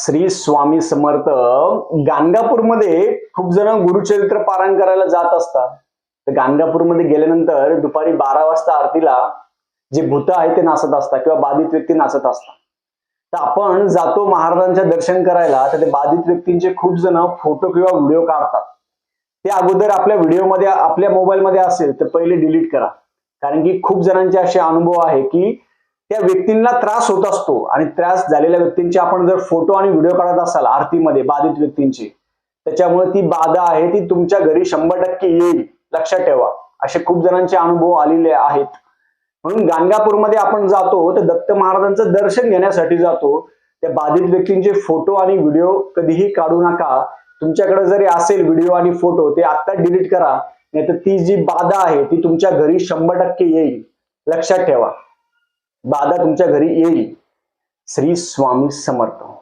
श्री स्वामी समर्थ गाणगापूरमध्ये खूप जण गुरुचरित्र पारायण करायला जात असतात. तर गाणगापूरमध्ये गेल्यानंतर दुपारी बारा वाजता आरतीला जे भूत आहे ते नाचत असतात किंवा बाधित व्यक्ती नाचत असतात. तर आपण जातो महाराजांच्या दर्शन करायला तर ते बाधित व्यक्तींचे खूप जण फोटो किंवा व्हिडिओ काढतात. ते अगोदर आपल्या व्हिडिओमध्ये आपल्या मोबाईलमध्ये असेल तर पहिले डिलीट करा. कारण की खूप जणांचे असे अनुभव आहे की त्या व्यक्तींना त्रास होत असतो आणि त्रास झालेल्या व्यक्तींचे आपण जर फोटो आणि व्हिडिओ काढत असाल आरतीमध्ये बाधित व्यक्तींची त्याच्यामुळे ती बाधा आहे ती तुमच्या घरी शंभर टक्के येईल. लक्षात ठेवा. असे खूप जणांचे अनुभव आलेले आहेत. म्हणून गाणगापूरमध्ये आपण जातो तर दत्त महाराजांचं दर्शन घेण्यासाठी जातो. त्या बाधित व्यक्तींचे फोटो आणि व्हिडिओ कधीही काढू नका. तुमच्याकडे जरी असेल व्हिडिओ आणि फोटो ते आत्ता डिलीट करा. नाहीतर ती जी बाधा आहे ती तुमच्या घरी शंभर टक्के येईल. लक्षात ठेवा. बाधा तुमच्या घरी येईल. श्री स्वामी समर्थ.